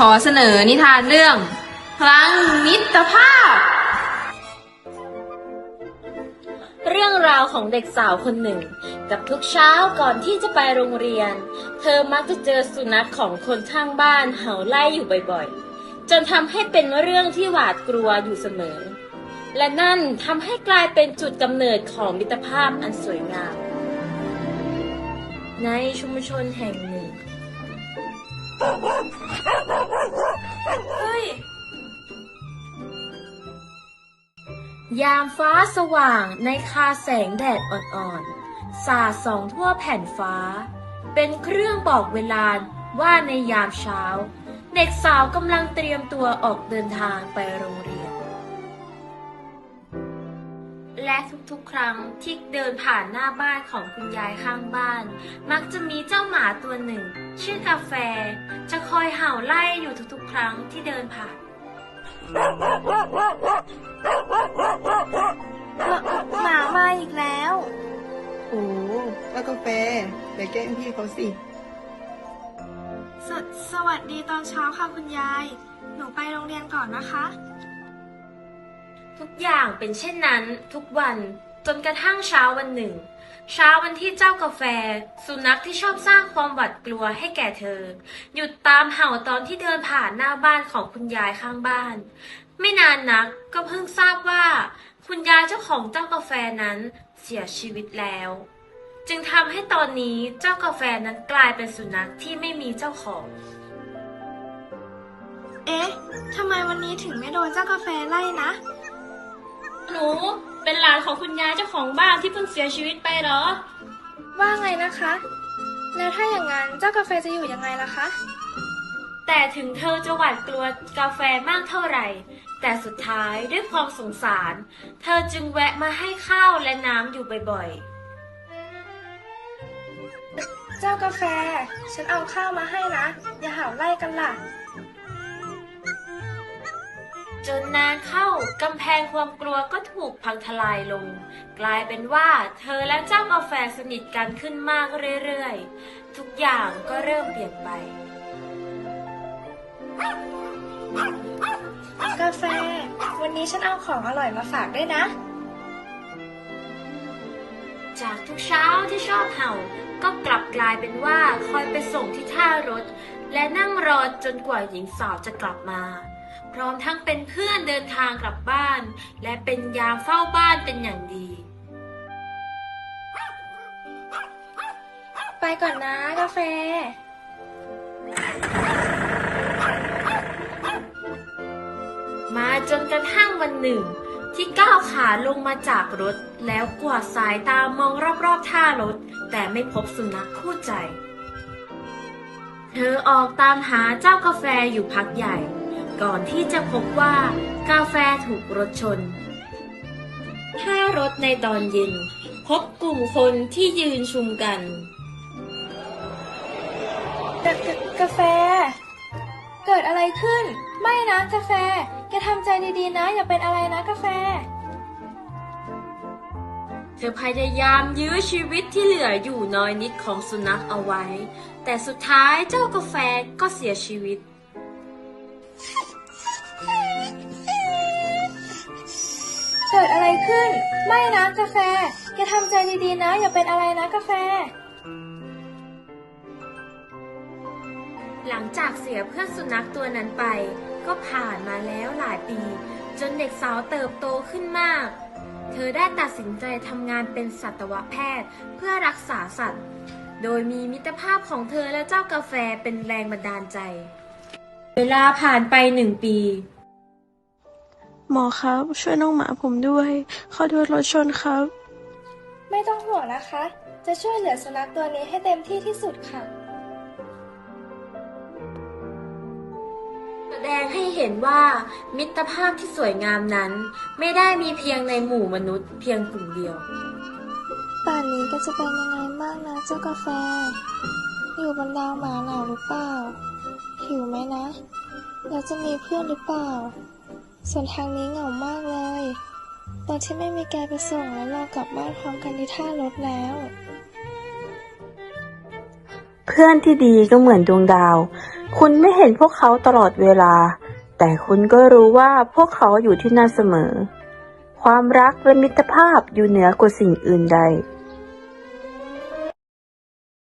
ขอเสนอนิทานเรื่อง พลังมิตรภาพ เรื่องราวของเด็กสาวคนหนึ่ง กับทุกเช้าก่อนที่จะไปโรงเรียน เธอมักจะเจอสุนัขของคนข้างบ้านเห่าไล่อยู่บ่อยๆ จนทำให้เป็นเรื่องที่หวาดกลัวอยู่เสมอ และนั่นทำให้กลายเป็นจุดกำเนิดของมิตรภาพอันสวยงาม ในชุมชนแห่งหนึ่ง ยามฟ้าสว่างในคาแสงแดดอ่อนๆ สาดส่องทั่วแผ่นฟ้า เป็นเครื่องบอกเวลาว่าในยามเช้า เด็กสาวกำลังเตรียมตัวออกเดินทางไปโรงเรียน และทุกๆ ครั้งที่เดินผ่านหน้าบ้านของคุณยายข้างบ้าน มักจะมีเจ้าหมาตัวหนึ่ง ชื่อกาแฟ จะคอยเห่าไล่อยู่ทุกๆ ครั้งที่เดินผ่าน หมามาอีกแล้ว โอ้แล้วกาแฟไปแกล้งพี่เขาสิสสวัสดีตอนเช้าค่ะคุณยาย หนูไปโรงเรียนก่อนนะคะ ทุกอย่างเป็นเช่นนั้นทุกวันจนกระทั่งเช้าวันหนึ่ง เช้าวันที่เจ้ากาแฟ สุนัขที่ชอบสร้างความหวาดกลัวให้แก่เธอ หยุดตามเห่าตอนที่เดินผ่านหน้าบ้านของคุณยายข้างบ้าน ไม่นานนักก็เพิ่งทราบว่า คุณยายเจ้าของเจ้ากาแฟนั้นเสียชีวิตแล้ว จึงทำให้ตอนนี้เจ้ากาแฟนั้นกลายเป็นสุนัขที่ไม่มีเจ้าของ เอ๊ะทำไมวันนี้ถึงไม่โดนเจ้ากาแฟไล่นะ หนูเป็นหลานของคุณยายเจ้าของบ้านที่เพิ่งเสียชีวิตไปเหรอ ว่าไงนะคะ แล้วถ้าอย่างนั้นเจ้ากาแฟจะอยู่ยังไงล่ะคะ แต่ถึงเธอจะหวาดกลัวกาแฟมากเท่าไหร่ แต่สุดท้ายด้วยความสงสาร เธอจึงแวะมาให้ข้าวและน้ำอยู่บ่อยเจ้ากาแฟ ฉันเอาข้าวมาให้นะ อย่าเห่าไล่กันล่ะๆจนนานเข้ากำแพงความกลัวก็ถูกพังทลายลง กลายเป็นว่าเธอและเจ้ากาแฟสนิทกันขึ้นมากเรื่อยๆ ทุกอย่างก็เริ่มเปลี่ยนไป กาแฟ วันนี้ฉันเอาของอร่อยมาฝากด้วยนะ จากทุกเช้าที่ชอบเห่า ก็กลับกลายเป็นว่าคอยไปส่งที่ท่ารถ และนั่งรอจนกว่าหญิงสาวจะกลับมา พร้อมทั้งเป็นเพื่อนเดินทางกลับบ้าน และเป็นยามเฝ้าบ้านเป็นอย่างดี ไปก่อนนะกาแฟ จนกระทั่งวันหนึ่ง ที่ก้าวขาลงมาจากรถ แล้วกวาดสายตามองรอบๆท่ารถ แต่ไม่พบสุนัขคู่ใจ เธอออกตามหาเจ้ากาแฟอยู่พักใหญ่ ก่อนที่จะพบว่ากาแฟถูกรถชนท่ารถในตอนเย็น พบกลุ่มคนที่ยืนชุมกันกากกาแฟ เกิดอะไรขึ้น ไม่นะกาแฟ แกทำใจดีๆนะ อย่าเป็นอะไรนะกาแฟ เธอพยายามยื้อชีวิตที่เหลืออยู่น้อยนิดของสุนัขเอาไว้ แต่สุดท้ายเจ้ากาแฟก็เสียชีวิต เกิดอะไรขึ้น ไม่นะกาแฟ แกทำใจดีๆนะ อย่าเป็นอะไรนะกาแฟ หลังจากเสียเพื่อนสุนัขตัวนั้นไป ก็ผ่านมาแล้วหลายปี จนเด็กสาวเติบโตขึ้นมาก เธอได้ตัดสินใจทำงานเป็นสัตวแพทย์เพื่อรักษาสัตว์ โดยมีมิตรภาพของเธอและเจ้ากาแฟเป็นแรงบันดาลใจ เวลาผ่านไปหนึ่งปี หมอครับ ช่วยน้องหมาผมด้วยเขาโดนรถชนครับ ไม่ต้องห่วงนะคะ จะช่วยเหลือสุนัขตัวนี้ให้เต็มที่ที่สุดค่ะ เห็นว่ามิตรภาพที่สวยงามนั้น ไม่ได้มีเพียงในหมู่มนุษย์เพียงกลุ่มเดียว ป่านนี้ก็จะเป็นยังไงบ้างนะเจ้ากาแฟ อยู่บนดาวหมาหนาวหรือเปล่า หิวไหมนะ แล้วจะมีเพื่อนหรือเปล่า ส่วนทางนี้เหงามากเลย ตอนที่ไม่มีแกไปส่งแล้วเรากลับบ้านพร้อมกันที่ท่ารถแล้วเพื่อนที่ดีก็เหมือนดวงดาว คุณไม่เห็นพวกเขาตลอดเวลา แต่คุณก็รู้ว่าพวกเขาอยู่ที่นั่นเสมอ ความรักและมิตรภาพอยู่เหนือกว่าสิ่งอื่นใด